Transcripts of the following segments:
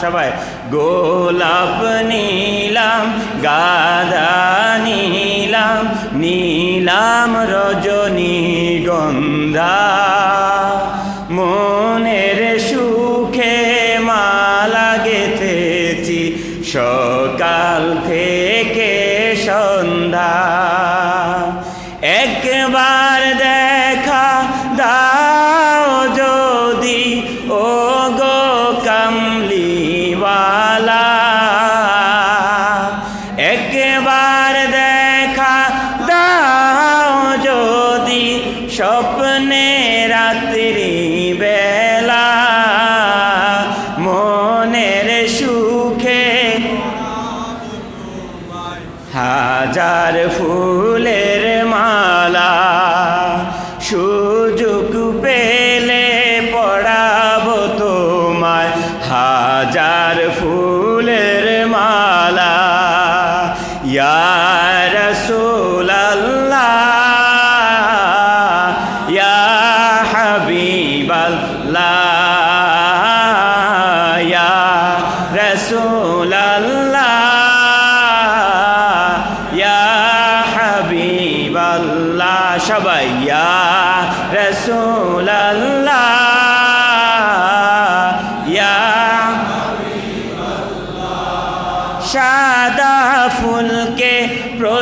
সবাই গোলাপ নীলাম গাদা নীলাম নীলাম রজনী গন্ধা কামলিওয়ালা। একবার দেখা দাও যদি স্বপ্নে রাত্রি বেলা। মনের সুখে হাজার ফুলের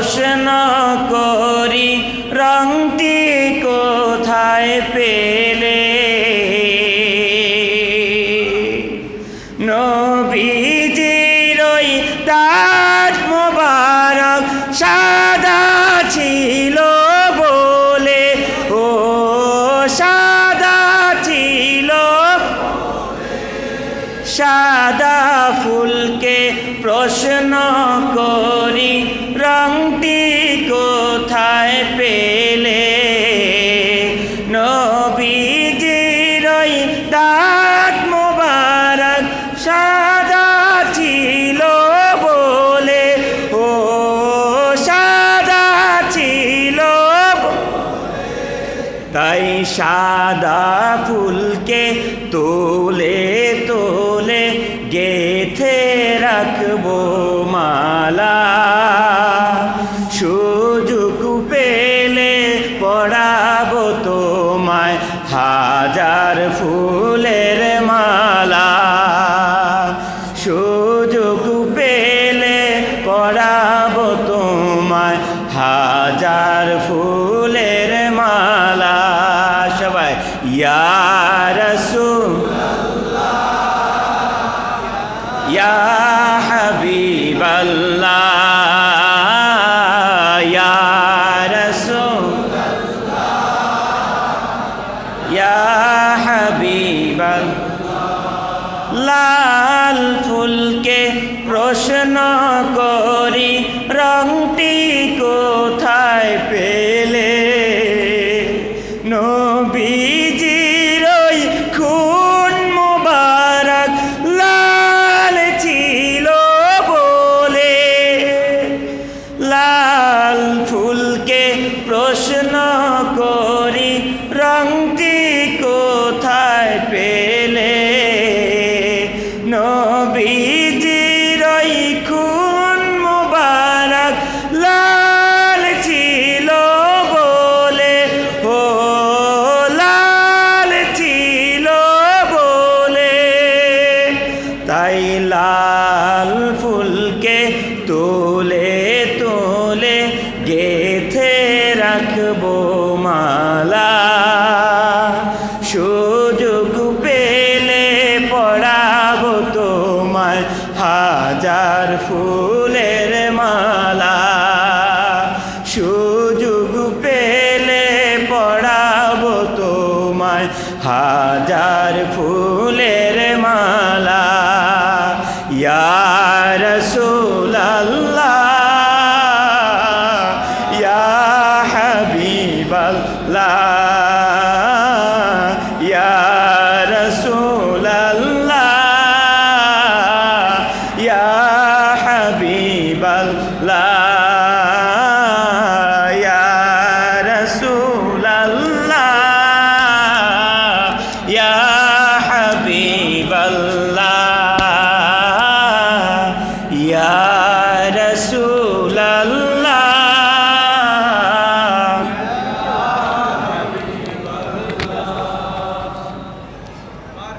প্রশ্ন করি, রংটি কোথায় পেলে? নবীজির ওই তাজ মোবারক সাদা ছিল বলে, ও সাদা ছিল সাদা ফুলকে প্রশ্ন পেলে নবীজির ওই দাঁত মোবারক সাদা ছিল বলে, ও সাদা ছিল তাই সাদা ফুলকে তোলে সুযোগ পেলে পড়াবো তোমায় হাজার ফুলের মালা। সুযোগ পেলে পড়াবো তোমায় হাজার ফুলের মালা। সবাই ইয়ার ইয়া নবীজির ফুলের মালা। সুযোগ পেলে পড়াবো তোমায়। হাজার ফুলের para su